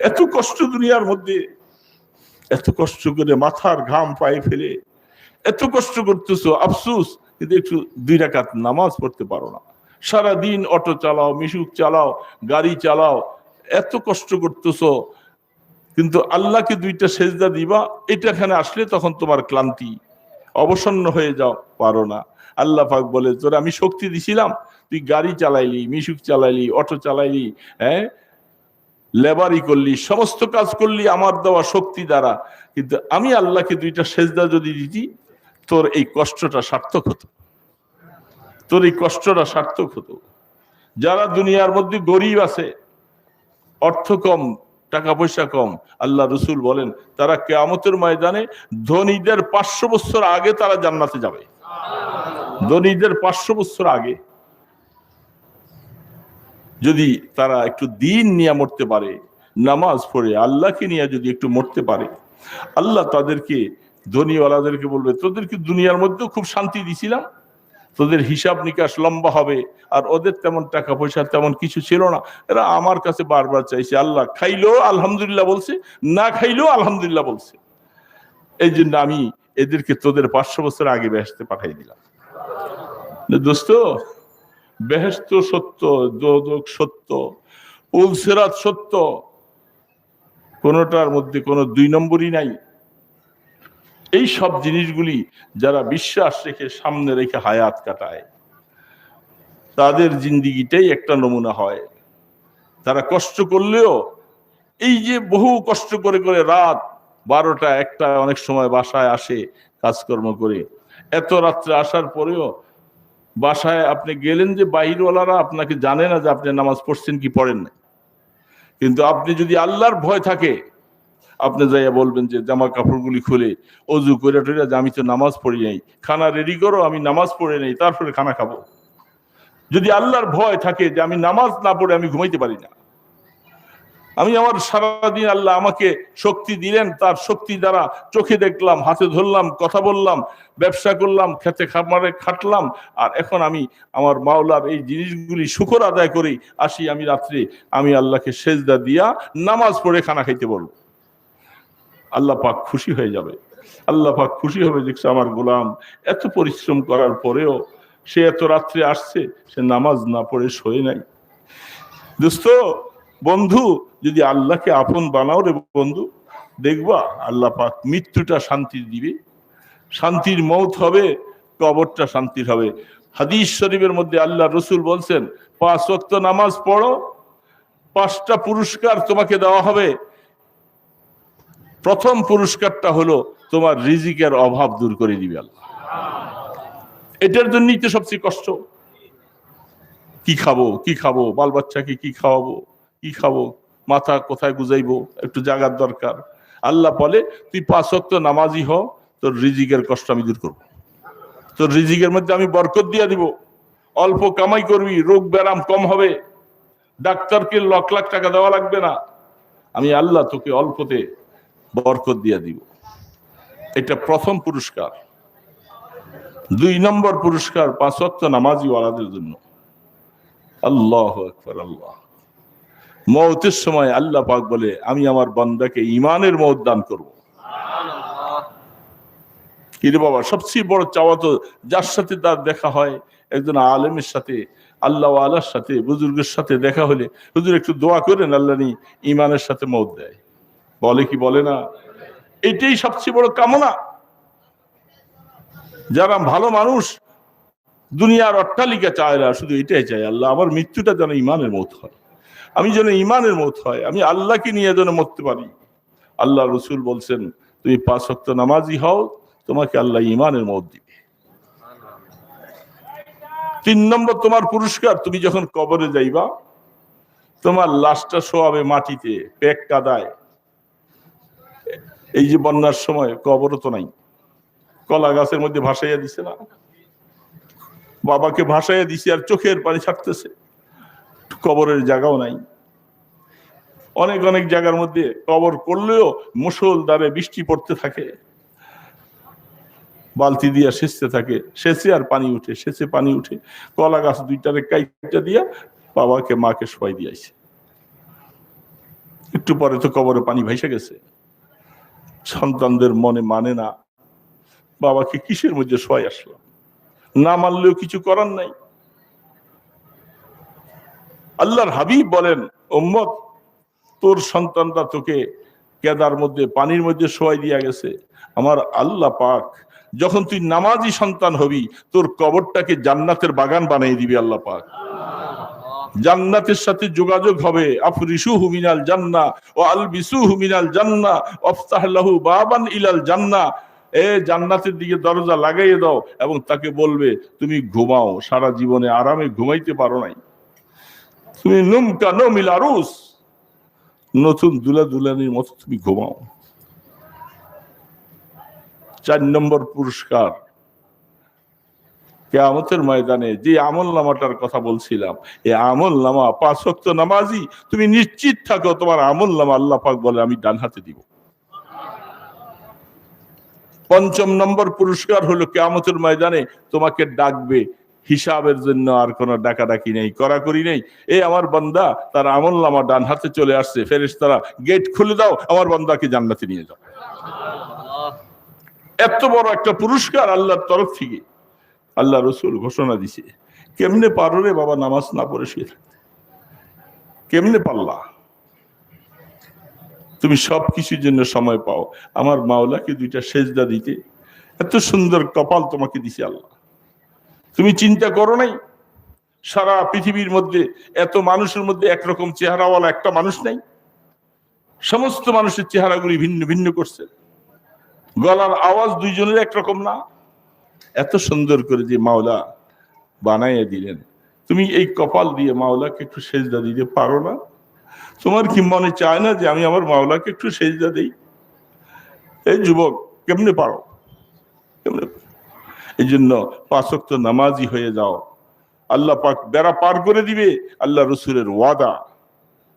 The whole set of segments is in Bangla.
এত কষ্ট দুনিয়ার মধ্যে, এত কষ্ট করে মাথার ঘাম পায়ে ফেলে, এত কষ্ট করতেছো, আফসুস, কিন্তু একটু দুই রাকাত নামাজ পড়তে পারো না। সারা দিন অটো চালাও, মিশুক চালাও, গাড়ি চালাও, এত কষ্ট করতেছো, কিন্তু আল্লাহকে দুইটা সেজদা দিবা, এটা এখানে আসলে তখন তোমার ক্লান্তি, অবসন্ন হয়ে যাও, পারো না। আল্লাহ পাক বলে, তোর আমি শক্তি দিছিলাম, তুই গাড়ি চালাইলি, মিশুক চালাইলি, অটো চালাইলি হ্যাঁ? লেবারি করলি, সমস্ত কাজ করলি, আমার দেওয়া শক্তি দ্বারা। কিন্তু আমি আল্লাহকে দুইটা সেজদা যদি দিতি, তোর এই কষ্টটা সার্থক হতো। তোর এই কষ্টটা সার্থক হতো। যারা দুনিয়ার মধ্যে গরিব আছে, অর্থ কম, টাকা পয়সা কম, আল্লাহ রসুল বলেন, তারা কেয়ামতের ময়দানে ধনীদের পাঁচশো বছর আগে তারা জান্নাতে যাবে। ধনীদের পাঁচশো বছর আগে। যদি তারা একটু দিন নিয়ে মরতে পারে, নামাজ পড়ে, আল্লাহকে নিয়ে যদি একটু মরতে পারে, আল্লাহ তাদেরকে, ধনীওয়ালাদেরকে বলবে তোদেরকে দুনিয়ার মধ্যেও খুব শান্তি দিছিলাম? তোদের হিসাব নিকাশ লম্বা হবে, আর ওদের তেমন টাকা পয়সা তেমন কিছু ছিল না। এরা আমার কাছে বারবার চাইছে, আল্লাহ খাইলো আলহামদুলিল্লাহ বলছে, না খাইলো আলহামদুলিল্লাহ বলছে। এই জন্য আমি এদেরকে তোদের পাঁচশো বছর আগে বেহেস্তে পাঠাই দিলাম। দোস্ত বেহেস্ত সত্য দোদক সত্য উলসেরাত সত্য। কোনোটার মধ্যে কোনো দুই নম্বরই নাই। এই সব জিনিসগুলি যারা বিশ্বাস রেখে সামনে রেখে হায়াত কাটায়, তাদের জিন্দিগিটাই একটা নমুনা হয়। তারা কষ্ট করলেও, এই যে বহু কষ্ট করে করে রাত বারোটা একটা অনেক সময় বাসায় আসে কাজকর্ম করে, এত রাত্রে আসার পরেও বাসায় আপনি গেলেন যে বাহিরওয়ালারা আপনাকে জানে না যে আপনি নামাজ পড়ছেন কি পড়েন না কিন্তু আপনি যদি আল্লাহর ভয় থাকে, আপনি যাইয়া বলবেন যে জামা কাপড়গুলি খুলে, অজু করে টরে যে আমি তো নামাজ পড়ি নাই, খানা রেডি করো, আমি নামাজ পড়ে নেই, তারপরে খানা খাব। যদি আল্লাহর ভয় থাকে যে আমি নামাজ না পড়ে আমি ঘুমাইতে পারি না। আমি আমার সারাদিন আল্লাহ আমাকে শক্তি দিলেন, তার শক্তি দ্বারা চোখে দেখলাম, হাতে ধরলাম, কথা বললাম, ব্যবসা করলাম, খেতে খামারে খাটলাম, আর এখন আমি আমার মাওলার এই জিনিসগুলি শুকর আদায় করি আসি, আমি রাত্রে আমি আল্লাহকে সেজদা দিয়া নামাজ পড়ে খানা খাইতে বলব। আল্লাহ পাক খুশি হয়ে যাবে। আল্লাহ পাক খুশি হবে, দেখছে আমার গোলাম এত পরিশ্রম করার পরেও সে এত রাত্রে আসছে, সে নামাজ না পড়ে শোয়ে নাই। দোস্ত বন্ধু, যদি আল্লাহকে আপন বানাও রে বন্ধু, দেখবা আল্লাহ পাক মৃত্যুটা শান্তি দিবে। শান্তির মৌত হবে, কবরটা শান্তির হবে। হাদিস শরীফের মধ্যে আল্লাহ রসুল বলছেন, পাঁচ ওয়াক্ত নামাজ পড়ো, পাঁচটা পুরস্কার তোমাকে দেওয়া হবে। প্রথম পুরস্কারটা হলো তোমার রিজিকের অভাব দূর করে দিবে আল্লাহ। এটার জন্যই তো সবচেয়ে কষ্ট। কি খাব কি খাব? বাল বাচ্চাকে কি খাওয়াবো? কি খাব? মাথা কোথায় গুজাইবো? একটু জাগার দরকার। আল্লাহ বলে, তুই পাঁচ ওয়াক্ত নামাজি হ, তোর রিজিকের কষ্ট আমি দূর করব। তোর রিজিকের মধ্যে আমি বরকত দিয়ে দিব। অল্প কামাই করবি, রোগ ব্যারাম কম হবে। ডাক্তারকে লক লাখ টাকা দেওয়া লাগবে না। আমি আল্লাহ তোকে অল্পতে বরকত দিয়ে দিব। এটা প্রথম পুরস্কার। দুই নম্বর পুরস্কার পাঁচ ওয়াক্ত নামাজি ওয়ালাদের জন্য। আল্লাহ আল্লাহ। মৌতের সময় আল্লাহ পাক বলে আমি আমার বান্দাকে ইমানের মত দান করব। কিরে বাবা সবচেয়ে বড় চাওয়া তো যার সাথে তার দেখা হয় একজন আলেমের সাথে আল্লাহ আল্লাহর সাথে বুজুর্গের সাথে দেখা হলে হুজুর একটু দোয়া করেন আল্লাহ নি ইমানের সাথে মত দেয়। বলে কি বলে না? এটাই সবচেয়ে বড় কামনা। যারা ভালো মানুষ দুনিয়ার অট্টালিকা চায় না শুধু এটাই চায় আল্লাহ আমার মৃত্যুটা যেন ইমানের মত হয়। আমি যেন ইমানের মত হয়, আমি আল্লাহকে নিয়ে যেন মরতে পারি। আল্লাহ রসুল বলছেন, তুমি পাঁচ শক্ত নামাজি হও, তোমাকে আল্লাহ ইমানের মত দিবে। তিন নম্বর, তোমার পুরস্কার, তুমি যখন কবরে যাইবা, তোমার লাশটা শোয়াবে মাটিতে পেক কাদায়। এই যে বন্যার সময়, কবরও তো নাই। কলা গাছের মধ্যে ভাসাইয়া দিছে না? বাবাকে ভাসাইয়া দিছে আর চোখের পানি ছাড়তেছে। কবরের জায়গাও নাই। অনেক অনেক জায়গার মধ্যে কবর করলেও মুসল দ্বারে বৃষ্টি পড়তে থাকে। বালতি দিয়া সেচতে থাকে। সেচে আর পানি উঠে, সেচে পানি উঠে কলা গাছ দুইটারে কাইটা দিয়া বাবাকে, মাকে সবাই দিয়েছে একটু পরে তো কবরে পানি ভাইসে গেছে। সন্তানদের মনে মানে না। বাবাকে কিসের মধ্যে শোয়াই আসলো? না মানলেও কিছু করার নাই। আল্লাহর হাবিব বলেন ওম্মত তোর সন্তানটা তোকে কেদার মধ্যে, পানির মধ্যে শোয়াই দিয়া গেছে। আমার আল্লাহ পাক, যখন তুই নামাজি সন্তান হবি, তোর কবরটাকে জান্নাতের বাগান বানিয়ে দিবি আল্লাহ পাক। জান্নাতের সাথে যোগাযোগ হবে। আফরিসু হুমিনাল জান্না ও আল বিসু হুমিনাল জান্না, অফতাহলাহু বাবান ইলাল জান্না। এ জান্নাতের দিকে দরজা লাগাইয়ে দাও এবং তাকে বলবে, তুমি ঘুমাও, সারা জীবনে আরামে ঘুমাইতে পারো নাই। নুমকা নমিল আরুস। নতুন দুলা দুলানির মতো তুমি ঘুমাও। চার নম্বর পুরস্কার। কেয়ামতের ময়দানে যে আমল নামাটার কথা বলছিলাম এই আমল নামা পাঁচ ওয়াক্ত নামাজি, তুমি নিশ্চিত থাকো তোমার আমল নামা আল্লাহ পাক বলে আমি ডান হাতে দিব। পঞ্চম নম্বর পুরস্কার হলো কেয়ামতের ময়দানে তোমাকে ডাকবে হিসাবের জন্য আর কোনো ডাকাডাকি নেই করাকরি নেই। এই আমার বান্দা, তার আমল নামা ডান হাতে চলে আসছে। ফেরেস তারা গেট খুলে দাও, আমার বান্দাকে জান্নাতে নিয়ে যাও। এত বড় একটা পুরস্কার আল্লাহর তরফ থেকে। আল্লাহ রসুল ঘোষণা দিছে, কেমনে পারো রে বাবা নামাজ না পড়ে শুয়ে থাকতে? কেমনে পারলা? তুমি সব কিছুর জন্য সময় পাও। আমার মাওলাকে দুইটা সেজদা দিতে। এত সুন্দর কপাল তোমাকে দিছে আল্লাহ। তুমি চিন্তা করো নাই? সারা পৃথিবীর মধ্যে এত মানুষের মধ্যে একরকম চেহারাওয়ালা একটা মানুষ নাই। সমস্ত মানুষের চেহারাগুলি ভিন্ন ভিন্ন করছে। গলার আওয়াজ দুইজনের একরকম না। এত সুন্দর করে যে মাওলা বানাইয়া দিলেন। তুমি এই কপাল দিয়ে মাওলাকে একটু সেজদা দিতে পারো না? তোমার কি মনে চায় না যে আমি আমার মাওলাকে একটু সেজদা দিই? এই যুবক, কেমনে পারো? কেমনে এই জন্য পাঁচক্ত নামাজি হয়ে যাও। আল্লাহ পাক বেড়া পার করে দিবে, আল্লাহ রসুলের ওয়াদা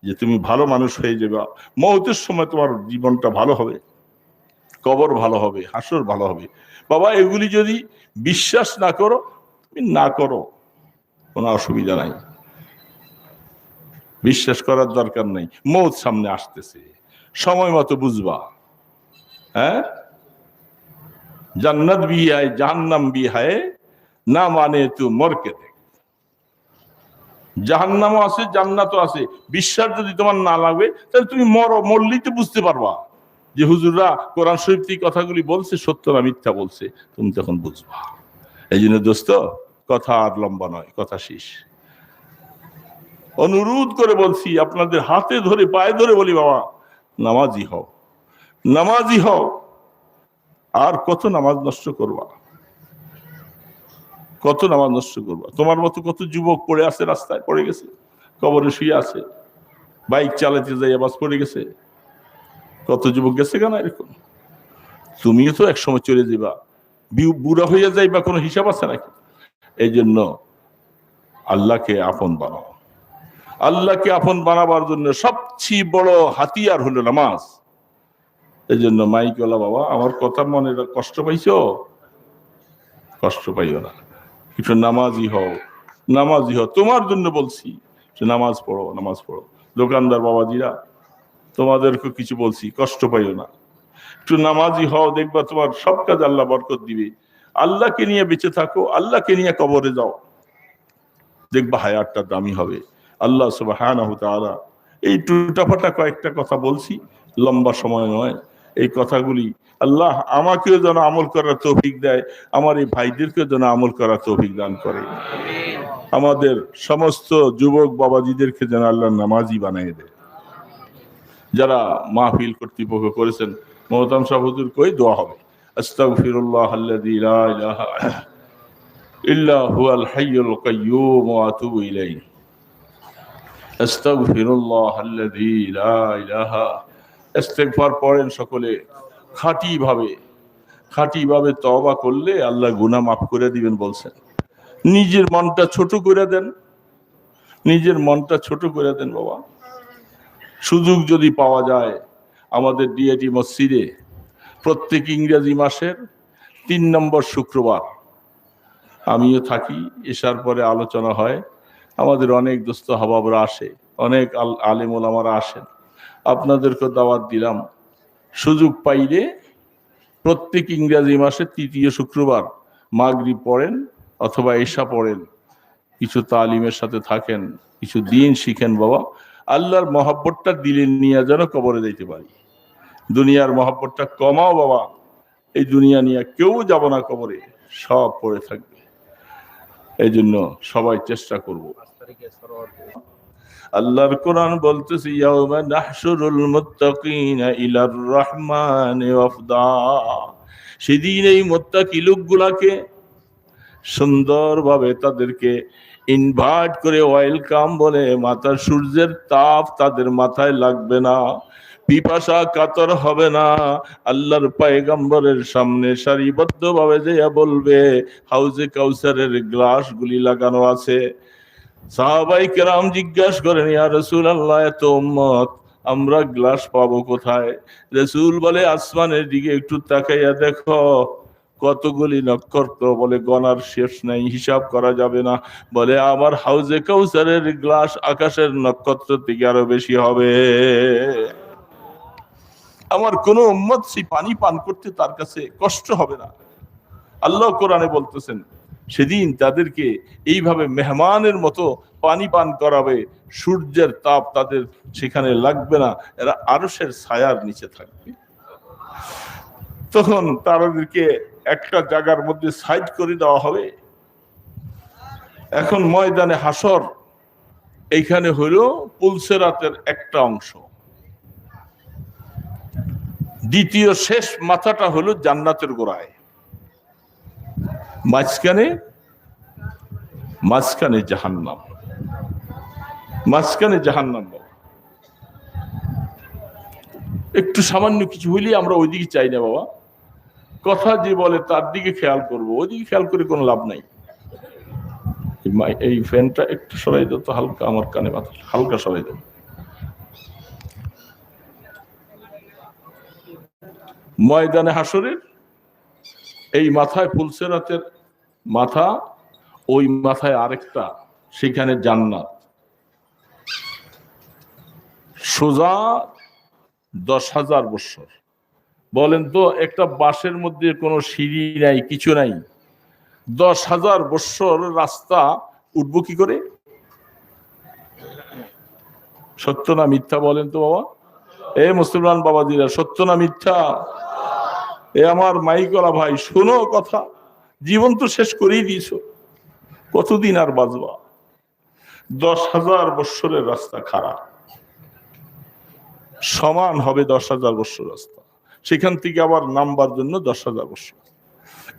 যে তুমি ভালো মানুষ হয়ে যাবে। মহতের সময় তোমার জীবনটা ভালো হবে, কবর ভালো হবে, হাসর ভালো হবে। বাবা, এগুলি যদি বিশ্বাস না করো, তুমি না করো, কোনো অসুবিধা নাই। বিশ্বাস করার দরকার নেই। মৌত সামনে আসতেছে। সময় মতো বুঝবা। হ্যাঁ? জান্নাত भी है जहन्नम भी है না মানে তু মরকে দেখ জাহান্নামও আছে জান্নাতও আছে বিশ্বাস যদি তোমার না লাগবে তাহলে তুমি মরো মরলেই তো বুঝতে পারবা যে হুজুররা কোরআন শরীফ থেকে কথাগুলি বলছে সত্য না মিথ্যা বলছে তুমি তখন বুঝবা এই জন্য দোস্ত কথা আর লম্বা নয় কথা শেষ অনুরোধ করে বলছি আপনাদের হাতে ধরে পায়ে ধরে বলি বাবা নামাজি হও নামাজি হও আর কত নামাজ নষ্ট করবা? কত নামাজ নষ্ট করবা? তোমার মতো কত যুবক পড়ে আছে রাস্তায়? পড়ে গেছে? কবরে শুয়ে আছে? বাইক চালাতে যাই আবাস পড়ে গেছে? কত যুবক গেছে কেন এরকম? তুমিও তো একসময় চলে যাবা বুড়া হয়ে যাইবা, কোনো হিসাব আছে নাকি? এই জন্য আল্লাহকে আপন বানাও। আল্লাহকে আপন বানাবার জন্য সবচেয়ে বড় হাতিয়ার হলো নামাজ। এই জন্য মাইকলা বাবা, আমার কথা মনে কষ্ট পাইছো? কষ্ট পাইও না। একটু নামাজি হও নামাজি হও। তোমার জন্য বলছি নামাজ পড়ো নামাজ পড়ো। দোকানদার বাবাজিরা, তোমাদেরকে কিছু বলছি, কষ্ট পাইও না। একটু নামাজি হও, দেখবা তোমার সব কাজ আল্লাহ বরকত দিবে। আল্লাহকে নিয়ে বেঁচে থাকো, আল্লাহকে নিয়ে কবরে যাও। দেখবা হায়াতটা দামি হবে। আল্লাহ তাআলা, এই টুটাফাটা কয়েকটা কথা বলছি, লম্বা সময় নয়। এই কথাগুলি। আল্লাহ আমাকেও যেন আমল করার তৌফিক দেয়, আমার এই ভাইদেরকেও যেন আমল করার তৌফিক দান করে। আমাদের সমস্ত যুবক বাবাজিদেরকে যেন আল্লাহ নামাজি বানিয়ে দেয়। যারা মাহফিল কর্তৃপক্ষ করেছেন, মহতাম সাহ হুজুর কই দোয়া হবে। আস্তাগফিরুল্লাহ আল্লাযী ইল্লা হুয়াল হাইয়ুল কাইয়্যুম ওয়া আতুবু ইলাইহি। আস্তাগফিরুল্লাহ আল্লাযী লা ইলাহা ইস্তেগফার পড়েন সকলে। খাঁটি ভাবে খাঁটি ভাবে তওবা করলে আল্লাহ গুনাহ মাফ করে দিবেন বলছেন। নিজের মনটা ছোট করে দেন। নিজের মনটা ছোট করে দেন বাবা। সুযোগ যদি পাওয়া যায় আমাদের ডিএটি মসজিদে, প্রত্যেক ইংরেজি মাসের তিন নম্বর শুক্রবার আমিও থাকি, এসার পরে আলোচনা হয়। আমাদের অনেক দোস্ত হবাবরা আসে, অনেক আল, আলিম ওলামারা আসেন। আপনাদেরকে দাওয়াত দিলাম। সুযোগ পাইলে প্রত্যেক ইংরাজি মাসে তৃতীয় শুক্রবার মাগরি পড়েন অথবা এশা পড়েন। কিছু তালিমের সাথে থাকেন, কিছু দিন শিখেন বাবা। আল্লাহর মহাব্বতটা দিলে নিয়ে যেন কবরে যাইতে পারি। দুনিয়ার মহাব্বতটা কমাও বাবা। এই দুনিয়া নিয়ে কেউ যাব না কবরে, সব পড়ে থাকবে। এই জন্য সবাই চেষ্টা করব। আল্লাহর কোরআন বলতেছে, ইয়াউমা নাহশুরুল মুত্তাকিনা ইলার রহমানি ওয়াফদা। সেদিন এই মুত্তাকি লোকগুলাকে সুন্দরভাবে তাদেরকে ইনভাইট করে ওয়েলকাম বলে, মাথার সূর্যের তাপ তাদের মাথায় লাগবে না, পিপাসা কাতর হবে না। আল্লাহর পায়গাম্বরের সামনে সারিবদ্ধ ভাবে যে বলবে, হাউজে কাউসারের গ্লাস গুলি লাগানো আছে। সাহাবাই কেরাম জিজ্ঞাসা করেন, ইয়া রসুল আল্লাহ এত উম্মত, আমরা গ্লাস পাবো কোথায়? রসুল বলে, আসমানের দিকে একটু তাকাইয়া দেখো, কতগুলি নক্ষত্র বলে, গনার শেষ নাই, হিসাব করা যাবে না। বলে, আমার হাউজে কাউসারের গ্লাস আকাশের নক্ষত্র থেকে আরও বেশি হবে। আমার কোন উম্মত সেই পানি পান করতে তার কাছে কষ্ট হবে না। আল্লাহ কোরআনে বলতেছেন সেদিন তাদেরকে এইভাবে মেহমানের মতো পানি পান করাবে, সূর্যের তাপ তাদের সেখানে লাগবে না, এরা আরসের ছায়ার নিচে থাকবে। তখন তাদেরকে একটা জায়গার মধ্যে সাইড করে দেওয়া হবে। এখন ময়দানে হাসর, এইখানে হলো পুলসেরাতের একটা অংশ। দ্বিতীয় শেষ মাথাটা হলো জান্নাতের গোড়ায়। মাঝখানে মাঝখানে জাহান্নাম। মাঝখানে জাহান্নাম বাবা। একটু সামান্য কিছু হইলে আমরা ওইদিকে চাই না বাবা। কথা যে বলে তার দিকে খেয়াল করব, ওইদিকে খেয়াল করে কোনো লাভ নাই। এই ফ্যানটা একটু সরাই দাও তো, হালকা আমার কানে মাথা হালকা সরাই দাও। ময়দানে হাসরের এই মাথায় ফুলসেরাতের মাথা, ওই মাথায় আরেকটা, সেখানে জান্নাত। সোজা দশ হাজার বৎসর বলেন তো, একটা বাসের মধ্যে কোনো সিঁড়ি নাই, কিছু নাই। দশ হাজার বৎসর রাস্তা উঠবো কি করে? সত্য না মিথ্যা বলেন তো বাবা? এ মুসলমান বাবাজিরা, সত্য না মিথ্যা? এ আমার মাইকলা ভাই, শোনো কথা। জীবন তো শেষ করেই দিয়েছ। কতদিন আর বাজবা দশ হাজার বৎসরের রাস্তা খারাপ। সমান হবে দশ হাজার বৎসর রাস্তা। সেখান থেকে আবার নামবার জন্য দশ হাজার বৎসর।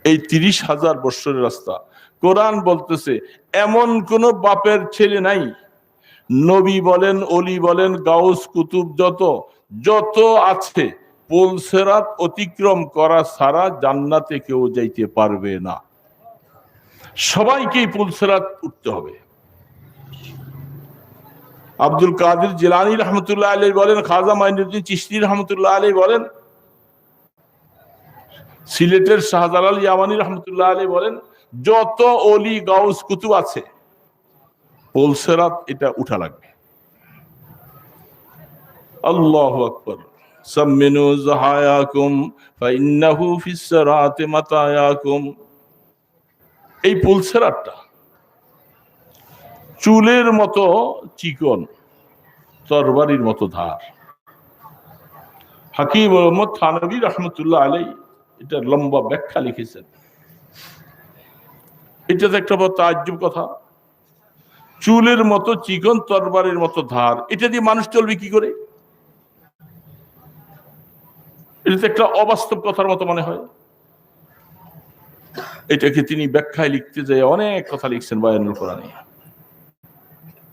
এই তিরিশ হাজার বৎসরের রাস্তা। কোরআন বলতেছে, এমন কোন বাপের ছেলে নাই। নবী বলেন, অলি বলেন, গাউস, কুতুব, যত যত আছে। পোলসেরাত অতিক্রম করা ছাড়া জান্নাতে কেউ যাইতে পারবে না। সবাইকেই পুলসেরাত উঠতে হবে। আব্দুল কাদের জিলানি রহমতুল্লাহ আলী বলেন, খাজা মাইনুদ্দিন চিস্তি রহমতুল্লাহ আলী বলেন, সিলেটের শাহজালাল ইয়ামানি রহমতুল্লাহ আলী বলেন, যত অলি গাউস কুতুব আছে পোলসেরাত এটা উঠা লাগবে। আল্লাহু আকবার। সাম্মিনু জাহায়াকুম ফাইন্নাহু ফিস সিরাতি মাতায়াকুম। এই পুলসেরাতটা চুলের মতো চিকন, তরবারির মতো ধার। হাকিম মোহাম্মদ থানবী রহমতুল্লাহ আলাই এটা লম্বা ব্যাখ্যা লিখেছেন। এটা তো একটা বড় তাজ্জব কথা। চুলের মতো চিকন, তরবারির মতো ধার। এটা দিয়ে মানুষ চলবে কি করে? এটা তো একটা অবাস্তব কথার মতো মনে হয়। এটাকে তিনি ব্যাখ্যায় লিখতে যায় অনেক কথা লিখছেন বায়ানুল কোরআনে।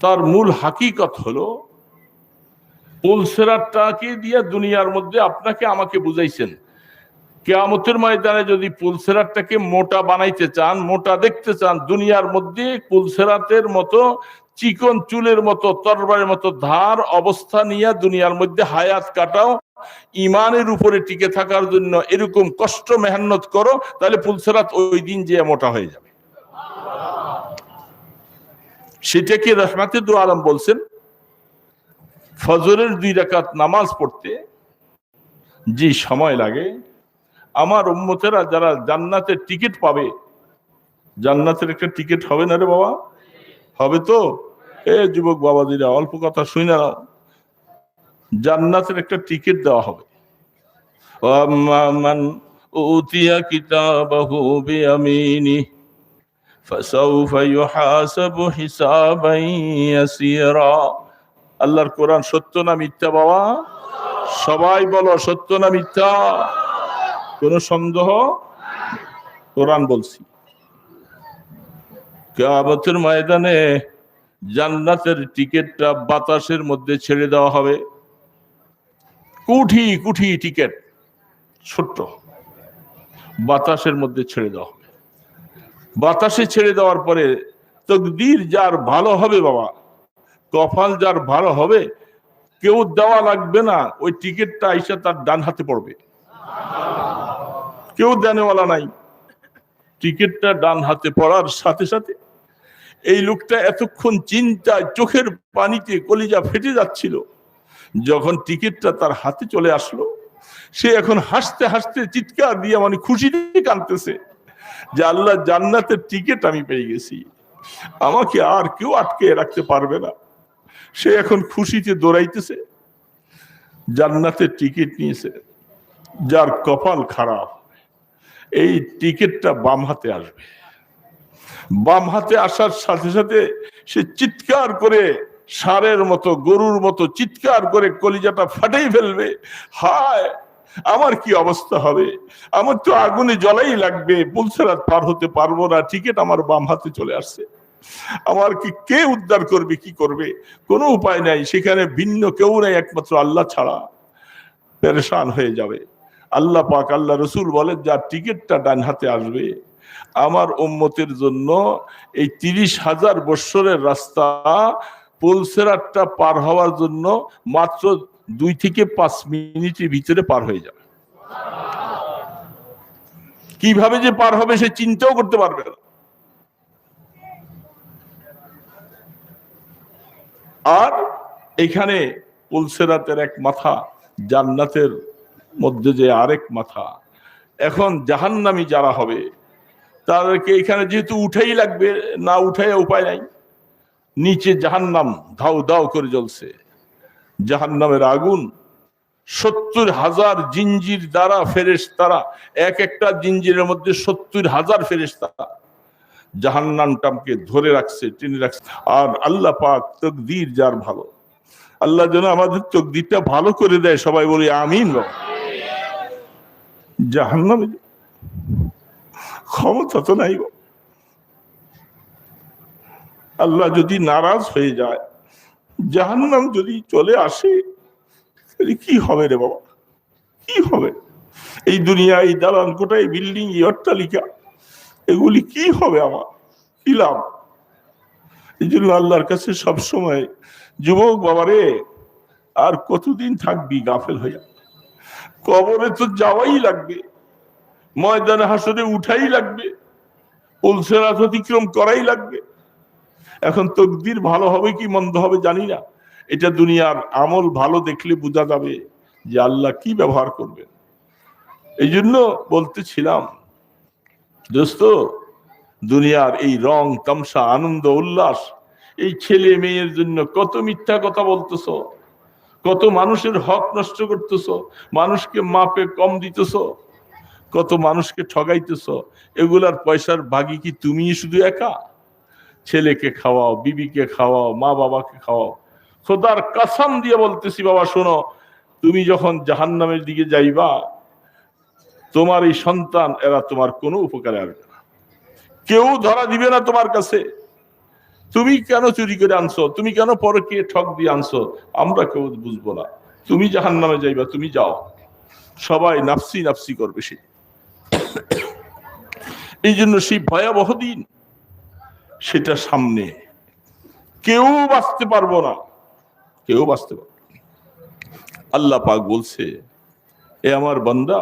তার মূল হাকিকত হলো পুলসেরাটাকে দিয়ে দুনিয়ার মধ্যে আপনাকে আমাকে বুঝাইছেন। কেয়ামতের ময়দানে যদি পুলসেরাতটাকে মোটা বানাইতে চান, মোটা দেখতে চান, দুনিয়ার মধ্যে পুলসেরাতের মতো, চিকন চুলের মতো, তরবারের মতো ধার অবস্থা নিয়ে দুনিয়ার মধ্যে হায়াত কাটাও ইমানের উপরে টিকে থাকার জন্য এরকম কষ্ট মেহনত করো, তাহলে পুলসেরাত ওই দিন যে মোটা হয়ে যাবে। সেটাকে রহমাতে দু আলম বলছেন? ফজরের দুই রাকাত নামাজ পড়তে যে সময় লাগে, আমার উম্মতেরা যারা জান্নাতের টিকিট পাবে, জান্নাতের একটা টিকিট হবে না রে বাবা? হবে তো? এ যুবক বাবাজিরা, অল্প কথা শুনে নাও। জান্নাতের একটা টিকিট দেওয়া হবে وأما من أوتي كتابه بيمينه فسوف يحاسب حسابا يسيرا আল্লাহর কোরআন সত্য না মিথ্যা বাবা সবাই বলো সত্য না মিথ্যা কোন সন্দেহ কোরআন বলছি কেয়ামতের ময়দানে জান্নাতের টিকিটটা বাতাসের মধ্যে ছেড়ে দেওয়া হবে কুঠি কুঠি টিকিট, ছোট্ট। বাতাসের মধ্যে ছেড়ে দেওয়া হবে। বাতাসে ছেড়ে দেওয়ার পরে তকদির যার ভালো হবে বাবা, কপাল যার ভালো হবে, কেউ দেওয়া লাগবে না, ওই টিকিটটা আইসা তার ডান হাতে পড়বে। কেউ দেনেওয়ালা নাই। টিকিটটা ডান হাতে পড়ার সাথে সাথে এই লোকটা এতক্ষণ চিন্তায় চোখের পানিতে কলিজা ফেটে যাচ্ছিল। যখন টিকিটটা তার হাতে চলে আসলো, সে এখন হাসতে হাসতে চিৎকার দিয়ে মানে খুশিতে কাঁদতেছে যে আল্লাহ জান্নাতের টিকিট আমি পেয়ে গেছি। আমাকে আর কেউ আটকে রাখতে পারবে না। সে এখন খুশিতে দৌড়াইতেছে, জান্নাতের টিকিট নিয়েছে, যার কপাল খারাপ। এই টিকিটটা বাম হাতে আসবে। বাম হাতে আসার সাথে সাথে সে চিৎকার করে সারের মতো, গরুর মতো চিৎকার করে কলিজাটা ফাটেই ফেলবে। হায়, আমার কি অবস্থা হবে? আমার তো আগুনে জ্বলাই লাগবে। পুলসেরাত পার হতে পারব না। টিকিট আমার বাম হাতে চলে আসছে। আমার কি কে উদ্ধার করবে, কি করবে? কোনো উপায় নাই। সেখানে ভিন্ন কেউ নাই, একমাত্র আল্লাহ ছাড়া। পেরেশান হয়ে যাবে। আল্লাহ পাক, আল্লাহ রসুল বলেন যার টিকিটটা ডান হাতে আসবে, আমার উম্মতের জন্য এই তিরিশ হাজার বৎসরের রাস্তা পোলসেরাটটা পার হওয়ার জন্য মাত্র দুই থেকে পাঁচ মিনিটের ভিতরে পার হয়ে যাবে। কীভাবে যে পার হবে সে চিন্তাও করতে পারবে না। আর এখানে পুলসেরাতের এক মাথা, জান্নাতের মধ্যে যে আরেক মাথা, এখন জাহান্নামি যারা হবে, তাদেরকে এখানে যেহেতু উঠাই লাগবে, না উঠাই উপায় নাই। নিচে জাহান্নাম ধাউ ধাউ করে জ্বলছে জাহান্নামের আগুন সত্তর হাজার জিঞ্জির দ্বারা ফেরেস তারা এক একটা জিঞ্জিরের মধ্যে সত্তর হাজার ফেরেস তারা জাহান্নামটামকে ধরে রাখছে, টেনে রাখছে আর আল্লাহ পাক তকদির যার ভালো আল্লাহ যেন আমাদের তকদিরটা ভালো করে দেয়, সবাই বলি আমিন। জাহান্নামে ক্ষমতা তো নাই বাবা। আল্লাহ যদি নারাজ হয়ে যায়, জাহান্নাম যদি চলে আসে, তাহলে কি হবে রে বাবা? কি হবে? এই দুনিয়া, এই দালান কোটা এই বিল্ডিং, এই অট্টালিকা, এগুলি কি হবে আমার? কি লাভ? এই জন্য আল্লাহর কাছে সবসময়, যুবক বাবারে, আর কতদিন থাকবি গাফেল হইয়া? কবরে তো যাওয়াই লাগবে, ময়দানে হাসরে উঠাই লাগবে, উলসেরাত অতিক্রম করাই লাগবে। এখন তকদির ভালো হবে কি মন্দ হবে জানি না। এটা দুনিয়ার আমল ভালো দেখলে বোঝা যাবে যে আল্লাহ কি ব্যবহার করবেন। এই জন্য বলতেছিলাম, দোস্ত, দুনিয়ার এই রং, তামসা, আনন্দ, উল্লাস, এই ছেলে মেয়ের জন্য কত মিথ্যা কথা বলতেছ, কত মানুষের হক নষ্ট করতেছ, মানুষকে মাপে কম দিতেছ, কত মানুষকে ঠগাইতেছ, এগুলার পয়সার ভাগি কি তুমি শুধু একা? ছেলেকে খাওয়াও, বিবিকে খাওয়াও, মা বাবাকে খাওয়াও। খোদার কাসাম দিয়ে বলতেছি, বাবা, শোনো, তুমি যখন জাহান্নামের দিকে যাইবা, তোমার এই সন্তান, এরা তোমার কোনো উপকারে আসবে না। কেউ ধরা দিবে না তোমার কাছে। তুমি কেন চুরি করে আনছো? তুমি কেন পরকে ঠক দিয়ে আনছো? আমরা কেউ বুঝব না। তুমি জাহান নামে যাইবা, তুমি যাও। সবাই নাফসি নাফসি করবে সে। এই জন্য সেই ভয়াবহ দিন সেটা সামনে কেউ বাঁচতে পারবো না কেউ বাঁচতে পারবো না। আল্লাহ পাক বলছে এ আমার বান্দা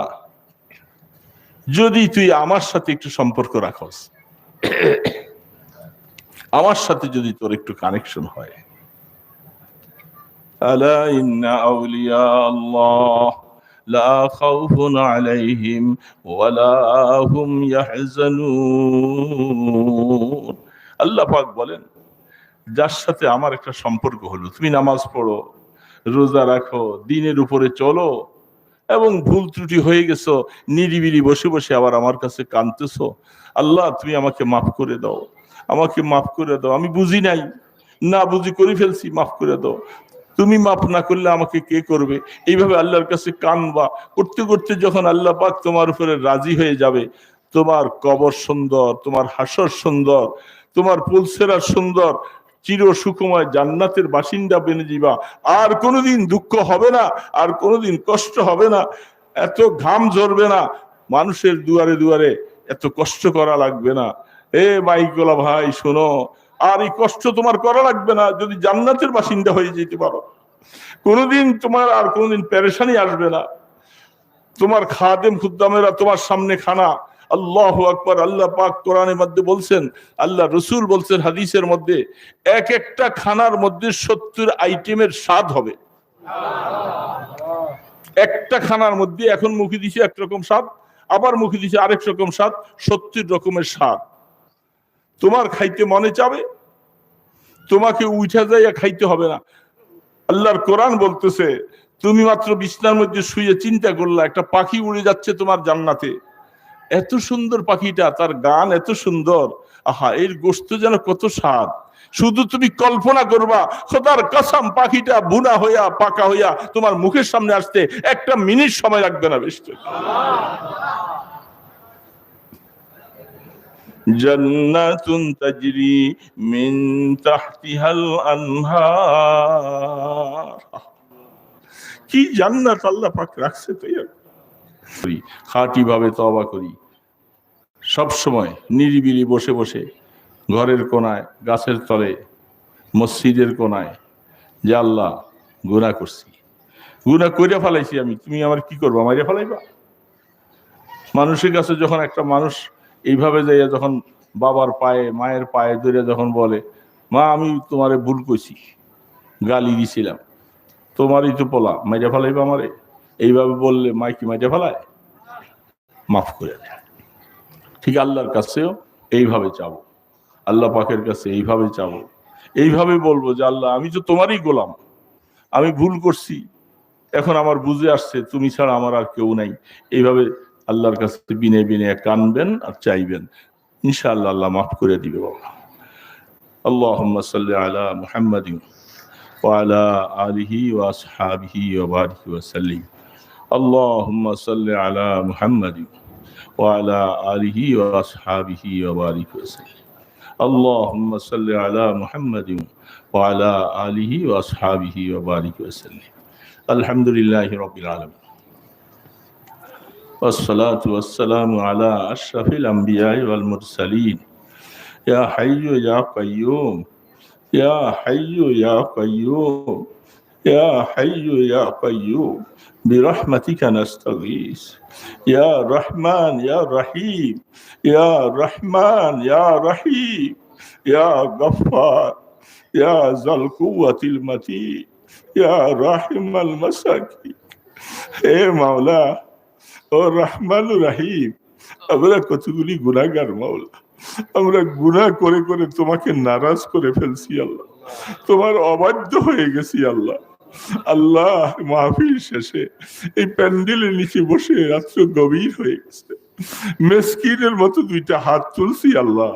যদি তুই আমার সাথে একটু সম্পর্ক রাখস আমার সাথে যদি তোর একটু কানেকশন হয় ألا إن أولياء الله لا خوف عليهم ولا هم يحزنون আল্লাহ পাক বলেন, যার সাথে আমার একটা সম্পর্ক হলো, তুমি নামাজ পড়ো, রোজা রাখো, দিনের উপরে চলো এবং ভুল ত্রুটি হয়ে গেছো, নিরিবিলি বসে বসে আবার আমার কাছে কাঁদতেছো, আল্লাহ তুমি আমাকে মাফ করে দাও, আমাকে মাফ করে দাও, আমি বুঝি নাই, না বুঝি করে ফেলছি, মাফ করে দাও, তুমি মাফ না করলে আমাকে কে করবে? এইভাবে আল্লাহর কাছে কানবা করতে করতে যখন আল্লাহ পাক তোমার উপরে রাজি হয়ে যাবে, তোমার কবর সুন্দর, তোমার হাসর সুন্দর তোমার পুলসেরা সুন্দর, চির সুকুময় জান্নাতের বাসিন্দা বেনে যাবা আর কোনোদিন দুঃখ হবে না, আর কোনোদিন কষ্ট হবে না, এত ঘাম ঝরবে না, মানুষের দুয়ারে দুয়ারে এত কষ্ট করা লাগবে না। এ মাইকোলা ভাই, শোনো, আর এই কষ্ট তোমার করা লাগবে না, যদি জান্নাতের বাসিন্দা হয়ে যেতে পারো। কোনোদিন তোমার আর কোনোদিন পেরেশানি আসবে না। তোমার খাদেম খুদ্দামেরা তোমার সামনে খানা আল্লাহ আকবর, আল্লাহ পাক কোরআনের মধ্যে বলছেন, আল্লাহ রসুল বলছেন হাদিসের মধ্যে, এক একটা খানার মধ্যে সত্তর আইটেমের স্বাদ হবে। একটা খানার মধ্যে এখন মুখে দিছে একরকম স্বাদ, আবার মুখে দিছে আরেক রকম স্বাদ, সত্তর রকমের স্বাদ। তোমার খাইতে মনে চাবে? তোমাকে উঠা যাইয়া খাইতে হবে না। আল্লাহর কোরআন বলতেছে, তুমি মাত্র বিছনার মধ্যে শুয়ে চিন্তা করলা, একটা পাখি উড়ে যাচ্ছে তোমার জান্নাতে। এত সুন্দর পাখিটা, তার গান এত সুন্দর। আহা, এর গোস্ত যেন কত স্বাদ। শুধু তুমি কল্পনা করবা, খোদার কসম, পাখিটা বুনা হইয়া, পাকা হইয়া তোমার মুখের সামনে আসতে একটা মিনিট সময় লাগবে না বেশ তাজরি মিন তাহতিহাল আনহার। কি জান্নাত আল্লাহ পাক রাখছে তো খাঁটি ভাবে তবা করি। সব সময় নিরিবিলি বসে বসে ঘরের কোনায়, গাছের তলে, মসজিদের কোনায়, যে আল্লাহ গুণা করছি। গুণা করে ফেলাইছি আমি, তুমি আমার কি করব, মাইরে ফেলাইবা? মানুষের কাছে যখন একটা মানুষ এইভাবে যাইয়া যখন বাবার পায়ে, মায়ের পায়ে ধরে যখন বলে, মা, আমি তোমারে ভুল করছি গালি দিছিলাম, তোমারই তো পোলা, মাইরে ফেলাইবা আমারে? এইভাবে বললে মাই কি মাইরে ফেলায় মাফ করে দেয় ঠিক আল্লাহর কাছেও এইভাবে চাবো আল্লাহ পাকের কাছে এইভাবে চাবো এইভাবে বলবো যে আল্লাহ আমি তো তোমারই গোলাম আমি ভুল করছি এখন আমার বুঝে আসছে তুমি ছাড়া আমার আর কেউ নাই এইভাবে আল্লাহর কাছে বিনে বিনে কানবেন আর চাইবেন ইনশাআল্লাহ আল্লাহ মাফ করে দিবে বাবা আল্লাহ সাল্লি আলা মুহাম্মাদিন وعلى آله وأصحابه وبارك وسلم اللهم صل على محمد وعلى آله وأصحابه وبارك وسلم. اللهم صل على محمد وعلى آله وأصحابه وبارك وسلم. الحمد لله رب العالمين. والصلاة والسلام على أشرف الأنبياء والمرسلين. يا حي يا قيوم. يا حي يا قيوم. يا حي يا قيوم برحمتك نستغيث يا رحمن يا رحيم يا رحمن يا رحيم يا غفار يا ذا القوة المتين يا رحم المساكين হে মাওলা ও রহমান রাহিম আমরা কতগুলি গুণাগার মাওলা আমরা গুণা করে করে তোমাকে নারাজ করে ফেলছি আল্লাহ তোমার অবাধ্য হয়ে গেছি আল্লাহ আল্লাহ মাহফিল শেষে এই প্যান্ডেলের নিচে বসে রাত্র গভীর হয়ে গেছে। মেসকিনের মতো দুইটা হাত তুলছি আল্লাহ।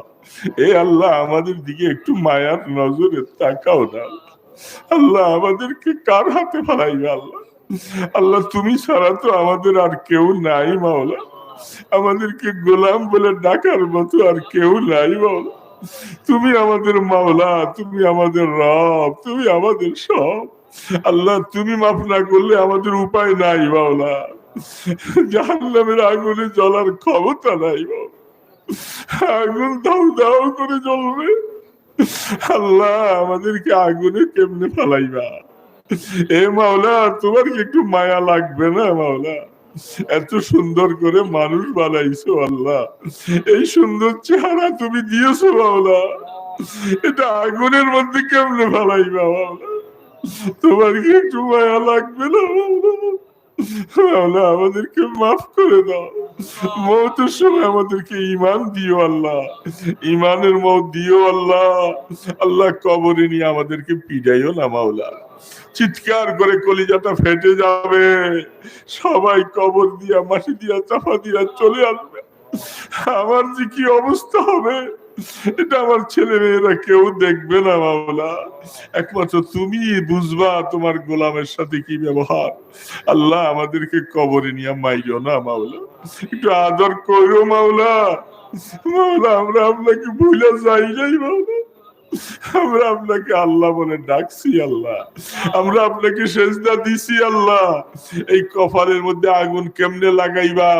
এ আল্লাহ, আমাদের দিকে একটু মায়ার নজরে তাকাও না আল্লাহ, আমাদেরকে কার হাতে ফেলাইবে আল্লাহ? আল্লাহ, তুমি ছাড়া তো আমাদের আর কেউ নাই মাওলা। আমাদেরকে গোলাম বলে ডাকার মতো আর কেউ নাই মাওলা। তুমি আমাদের মাওলা, তুমি আমাদের রব, তুমি আমাদের সব। আল্লাহ, তুমি মাফ না করলে আমাদের উপায় নাই মাওলা। জাহান্নামের আগুনে জ্বলার ক্ষমতা নাই বাবা আগুন দাও দাও করে জ্বলবে। আল্লাহ, আমাদেরকে আগুনে কেমনে ফালাইবা? এ মাওলা, তোমার কি একটু মায়া লাগবে না মাওলা? এত সুন্দর করে মানুষ বানাইছো আল্লাহ। এই সুন্দর চেহারা তুমি দিয়েছ মাওলা। এটা আগুনের মধ্যে কেমনে ফালাইবা মাওলা? তোমার কি একটু মায়া লাগবে না? আমাদেরকে মাফ করে দাও। মৌতের সময় আমাদেরকে ইমান দিও আল্লাহ। ইমানের মত দিও আল্লাহ। আল্লাহ কবরে নিয়ে আমাদেরকে পিড়াইও না, মাওলা। চিৎকার করে কলিজাটা ফেটে যাবে। সবাই কবর দিয়া, মাটি দিয়া, চাপা দিয়া চলে আসবে। আমার যে কি অবস্থা হবে? এটা আমার ছেলে মেয়েরা কেউ দেখবে না একমাত্র তুমি বুঝবা তোমার গোলামের সাথে কি ব্যবহার। আল্লাহ আমাদেরকে কবরে নিয়ে মাইও না, মাওলা। একটু আদর করো, মাওলা। মাওলা, আমরা আপনাকে ভুলে যাই যাই মাওলা। আমরা আপনাকে আল্লাহ বলে ডাকছি, আল্লাহ। আমরা আপনাকে সেজদা দিছি, আল্লাহ। এই কপালের মধ্যে আগুন কেমনে লাগাইবা?